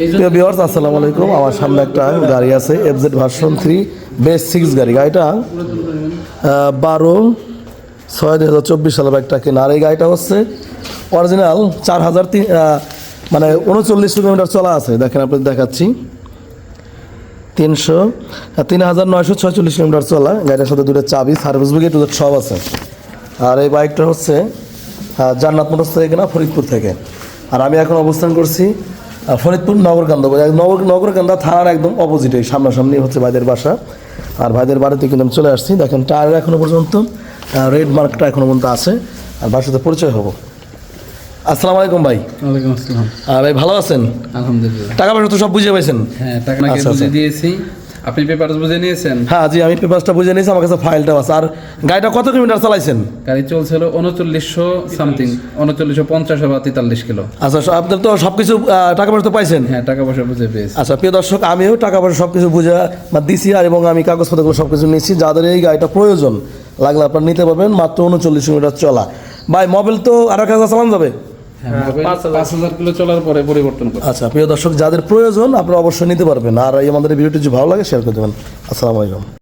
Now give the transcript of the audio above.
প্রিয় ভিউয়ার্স আসসালামু আলাইকুম। আমার সামনে একটা গাড়ি আছে FZ version three base six গাড়ি। গাড়িটা বারো ছয় দুই হাজার চব্বিশ সালের একটা কেনা। আর এই গাড়িটা হচ্ছে অরিজিনাল চার হাজার তিন মানে উনচল্লিশ কিলোমিটার চলা আছে। দেখেন আপনাদের দেখাচ্ছি। তিনশো তিন হাজার নয়শো ছয়চল্লিশ কিলোমিটার চলা। গাড়িটার সাথে দুটো চাবি সার্ভিস বুক টু সব আছে। আর এই বাইকটা হচ্ছে জান্নাত মোটরস থেকে কেনা, ফরিদপুর থেকে। আর আমি এখন অবস্থান করছি ফরিদপুর নগরকান্দা নগর নগরকান্দা থানার একদম অপোজিটে সামনাসামনি হচ্ছে ভাইদের বাসা। আর ভাইদের বাড়িতে কিন্তু আমি চলে আসছি। দেখেন টায়ার এখনও পর্যন্ত রেড মার্কটা এখনও পর্যন্ত আছে। আর বাসাতে পরিচয় হব। আসসালামু আলাইকুম ভাই। ওয়ালাইকুম আসসালাম। ভাই ভালো আছেন? আলহামদুলিল্লাহ। টাকা পয়সা তো সব বুঝে পাইছেন। হ্যাঁ টাকা আচ্ছা, আচ্ছা। দিয়েছি। আপনি পেপারস বুঝে নিয়েছেন? হ্যাঁ জি আমি পেপারসটা বুঝে নিয়েছি আমার কাছে ফাইলটাও আছে। আর গাড়িটা কত কিলোমিটার চালাইছেন? গাড়ি চলছিল উনচল্লিশশো সামথিং উনচল্লিশশো পঞ্চাশ বা তেতাল্লিশ কিলো। আচ্ছা আপনার তো সব কিছু টাকা পয়সা তো পাইছেন? হ্যাঁ টাকা পয়সা বুঝে পেয়েছি। আচ্ছা প্রিয় দর্শক আমিও টাকা পয়সা সব কিছু বুঝে বা দিছি আর এবং আমি কাগজপত্রগুলো সব কিছু নিচ্ছি যাদের এই গাড়িটা প্রয়োজন লাগলে আপনারা নিতে পারবেন মাত্র উনচল্লিশ কিলোমিটার চলা। ভাই মোবাইল তো আর হাজার চালান যাবে? হ্যাঁ কিলো চলার পরে পরিবর্তন আচ্ছা প্রিয় দর্শক যাদের প্রয়োজন আপনারা অবশ্যই নিতে পারবেন। আর এই আমাদের ভিডিওটি যদি ভালো লাগে শেয়ার করে দেবেন। আসসালামু আলাইকুম।